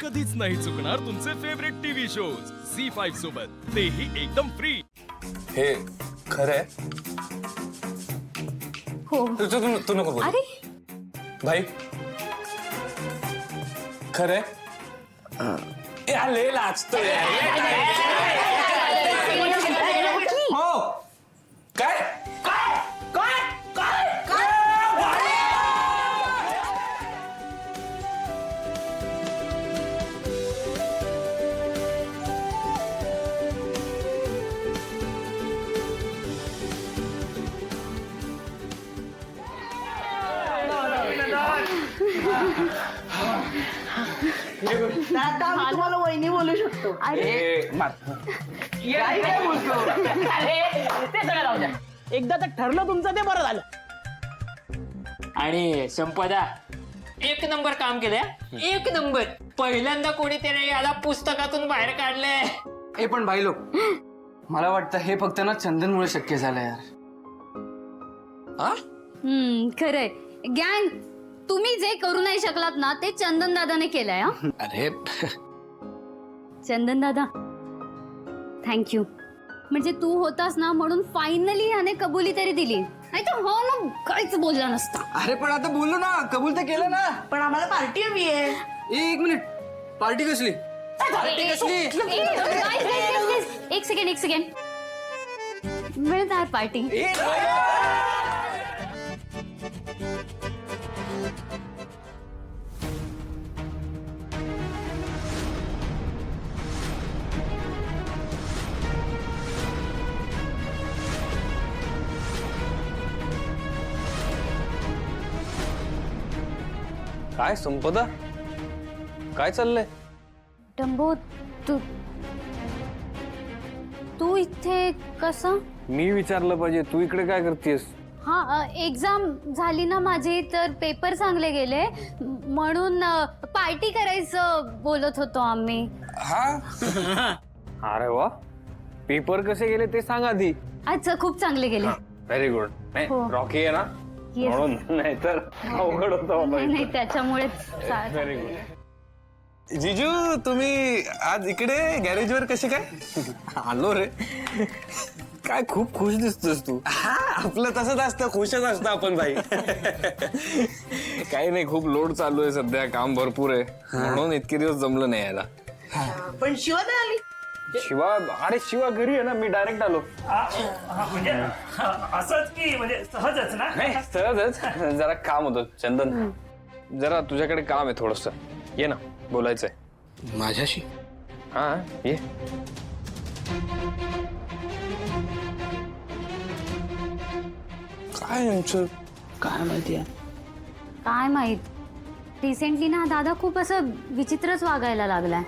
कधीच नाही चुकणार तुमचे favourite TV shows C five सोबत तेही एकदम फ्री हे खरंय हो तू तू तू नको बोल अरे भाई खरंय आले लाजतो आता आम्ही तुम्हाला वहिनी बोलू शकतो. काय काय बोलतो? ते सगळं राहू द्या. एकदा तर ठरलं तुमचं ते बरं झालं. आणि संपदा. एक नंबर काम केलंय. एक नंबर. पहिल्यांदा कोणीतरी याला पुस्तकातून बाहेर काढलंय. हे पण भाई लोक मला वाटतं हे फक्त ना चंदनमुळे शक्य झालं यार. हा? हम्म खरंय. गँग तुम्ही जे करू नाही शकलात ना ते चंदन दादाने केलंय हा. अरे. चंदन दादा थँक्यू म्हणजे तू होतास ना म्हणून फायनली ह्याने कबुली तरी दिली. नाही तर हो ना काहीच बोलला नसता. अरे पण आता बोललो ना कबूल तर केलं ना. पण आम्हाला पार्टी हवी आहे. एक मिनिट. पार्टी कसली? पार्टी कसली? ए, guys, guys, guys, guys. एक सेकंड एक सेकंड मिळणार पार्टी. काय संपदा? काय चाललंय? डंबो तू तू इथे कसं? मी विचारलं पाहिजे तू इकडे काय करतेस? हा एक्झाम झाली ना माझी तर पेपर चांगले गेले. म्हणून पार्टी करायचं बोलत होतो आम्ही. हा? अरे वा. पेपर कसे गेले ते सांग आधी. अच्छा खूप चांगले गेले. व्हेरी गुड नाही. रॉकी आहे ना? Yes. म्हणून नाही तर अवघड होतं नाही त्याच्यामुळेच चा- व्हेरी गुड जिजू तुम्ही आज इकडे गॅरेज वर कसे काय? आलो रे. काय खूप खुश दिसतोस तू. हा आपलं तसंच असतं खुशच असतं आपण भाई. काही नाही खूप लोड चालू आहे सध्या काम भरपूर आहे. म्हणून इतके दिवस जमलं नाही यायला. पण शिवा नाही आली. शिवा अरे शिवा घरी आहे ना मी डायरेक्ट आलो. म्हणजे असंच की म्हणजे सहजच ना? नाही सहजच. जरा काम होतं चंदन. जरा तुझ्याकडे काम आहे थोडस. ये ना बोलायचंय. माझ्याशी? हा ये. काय यांचं? काय माहिती काय माहीत? रिसेंटली ना दादा खूप असं विचित्रच वागायला लागलाय.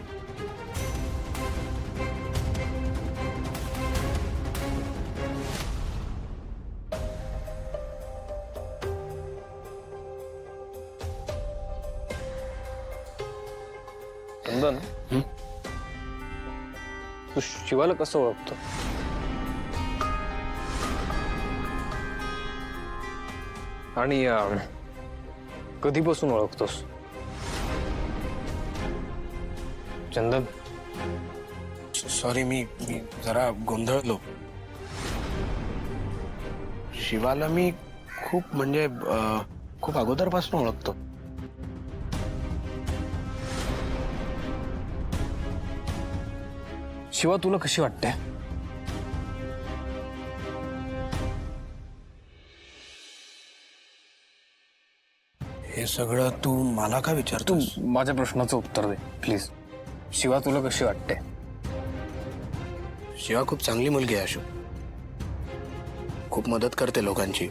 चंदन तू शिवाला कसं ओळखतो? आणि अं, कधीपासून ओळखतोस? चंदन? सॉरी मी मी जरा गोंधळलो. शिवाला मी खूप म्हणजे अं, खूप अगोदरपासून ओळखतो. शिवा तुला कशी वाटते? हे सगळं तू मला का तू विचारतोस? माझ्या प्रश्नाचं उत्तर दे प्लीज. शिवा तुला कशी वाटते? शिवा खूप चांगली मुलगी आहे अशोक. खूप मदत करते लोकांची.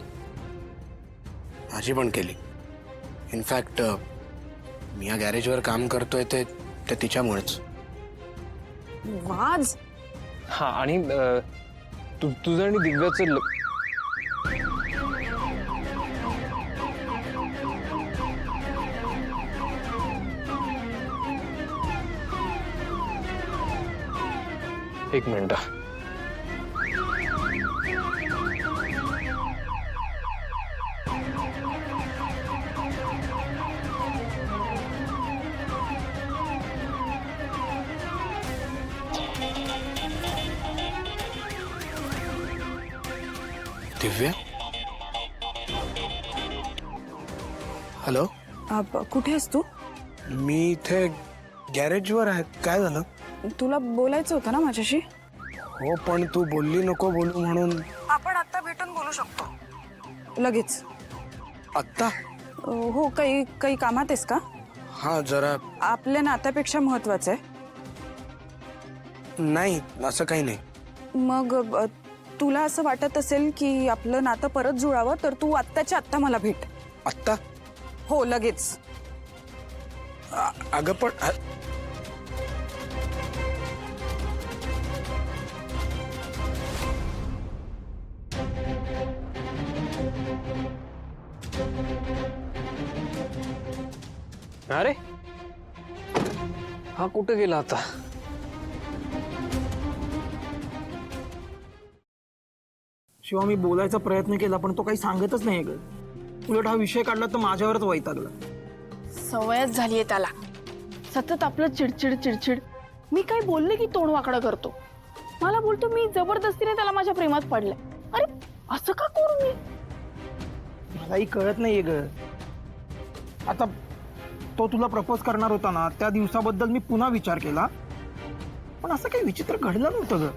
माझी पण केली. इनफॅक्ट मी या गॅरेजवर काम करतोय ते ते तिच्यामुळेच. वाज. हा आणि अं, तुझं आणि दिव्याचं ल- एक मिनिट. दिव्या हॅलो आप- कुठे आहेस तू? मी इथे गॅरेजवर आहे. काय झालं? तुला बोलायचं होतं ना माझ्याशी? हो पण तू बोलली नको बोलू म्हणून. आपण आता भेटून बोलू शकतो. लगेच. आत्ता? अ, हो काही काही कामात आहेस का? हा जरा. आपल्या नात्यापेक्षा महत्वाचं आहे. नाही असं काही नाही. मग अ, तुला असं वाटत असेल की आपलं नातं परत जुळावं तर तू आत्ताच्या आत्ता मला भेट. आत्ता? हो लगेच. आ- अगं पण अ- अरे हा कुठं गेला आता? शिवा मी बोलायचा प्रयत्न केला पण तो काही सांगतच नाही ग. उलट हा विषय काढला तर माझ्यावरच वैतागला. सवयच झालीये त्याला. सतत आपलं चिडचिड चिडचिड. मी काय बोलले की तोंड वाकडं करतो? मला बोलतो मी जबरदस्तीने त्याला माझ्या प्रेमात पडलंय. अरे असं का करू मी? मलाही कळत नाहीये ग. आता तो तुला प्रपोज करणार होता ना त्या दिवसाबद्दल मी पुन्हा विचार केला. पण असं काही विचित्र घडलं नव्हतं ग.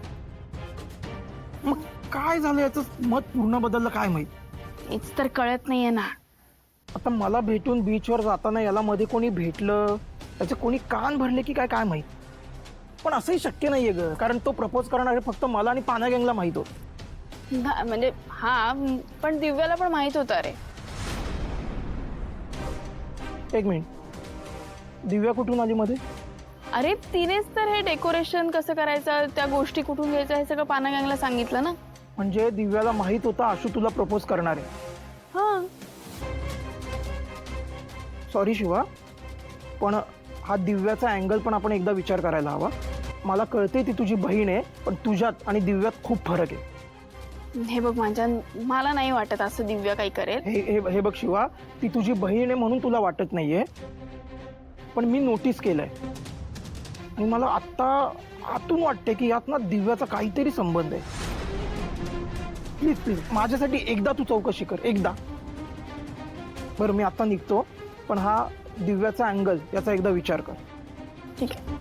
मग काय झालं याचं? मत पूर्ण बदललं काय माहीत? हेच तर कळत नाहीये ना. आता मला भेटून बीचवर जाताना याला मध्ये कोणी भेटलं? त्याचे कोणी कान भरले की काय काय माहीत? पण असंही शक्य नाहीये ग कारण तो प्रपोज करणारे फक्त मला आणि पाना गँगला माहीत होत. ना- म्हणजे हा पण दिव्याला पण माहीत होतं अरे. एक मिनिट. दिव्या कुठून आली मध्ये? अरे तिनेच तर हे डेकोरेशन कसं करायचं त्या गोष्टी कुठून घ्यायचं हे सगळं पाना गँगला सांगितलं ना? म्हणजे दिव्याला माहीत होता आशू तुला प्रपोज करणार आहे. हा. सॉरी शिवा पण हा दिव्याचा अँगल पण आपण एकदा विचार करायला हवा. मला कळते ती तुझी बहीण आहे पण तुझ्यात आणि दिव्यात खूप फरक आहे. हे बघ माझ्या मला नाही वाटत असं दिव्या काही करेल. हे हे हे बघ शिवा ती तुझी बहीण आहे म्हणून तुला वाटत नाहीये. पण मी नोटीस केलंय. आणि मला आत्ता आतून वाटते की यात ना दिव्याचा काहीतरी संबंध आहे. प्लीज प्लीज माझ्यासाठी एकदा तू चौकशी कर एकदा. बरं मी आता निघतो पण हा दिव्याचा अँगल याचा एकदा विचार कर. ठीक आहे.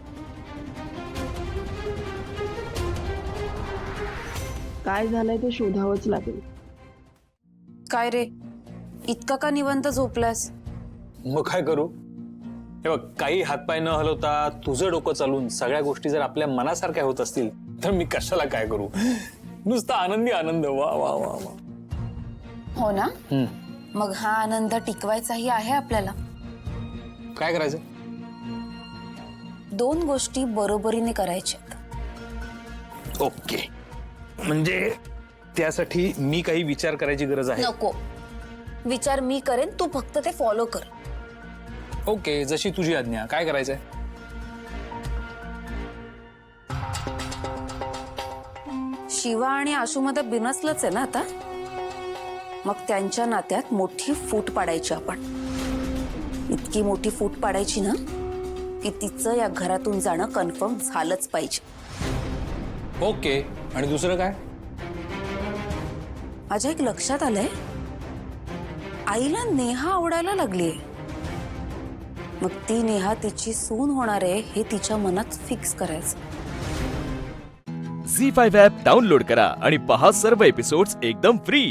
काय झालंय ते शोधावंच लागेल. काय रे? इतका का निवंत झोपलास मग काय करू? हे बघ काही हातपाय न हलवता तुझं डोकं चालून सगळ्या गोष्टी जर आपल्या मनासारख्या होत असतील तर मी कशाला काय करू? नुसता आनंदी आनंद वा वा वा वा. हो ना? हम्म. मग हा आनंद टिकवायचाही आहे आपल्याला? काय करायचं? दोन गोष्टी बरोबरीने करायच्यात ओके. म्हणजे त्यासाठी मी काही विचार करायची गरज आहे? नको. विचार मी करेन तू फक्त ते फॉलो कर. ओके जशी तुझी आज्ञा. काय करायचंय? शिवा आणि आशूमध्ये बिनसलंच आहे ना आता? मग त्यांच्या नात्यात मोठी फूट पाडायची आपण. इतकी मोठी फूट पाडायची ना की तिचं या घरातून जाणं कन्फर्म झालंच पाहिजे. ओके आणि दुसरं काय? माझ्या एक लक्षात आलंय. आईला नेहा आवडायला लागलीये. मग ती नेहा तिची सून होणार आहे हे तिच्या मनात फिक्स करायचं. झी फाईव्ह ॲप डाउनलोड करा आणि पहा सर्व एपिसोड्स एकदम फ्री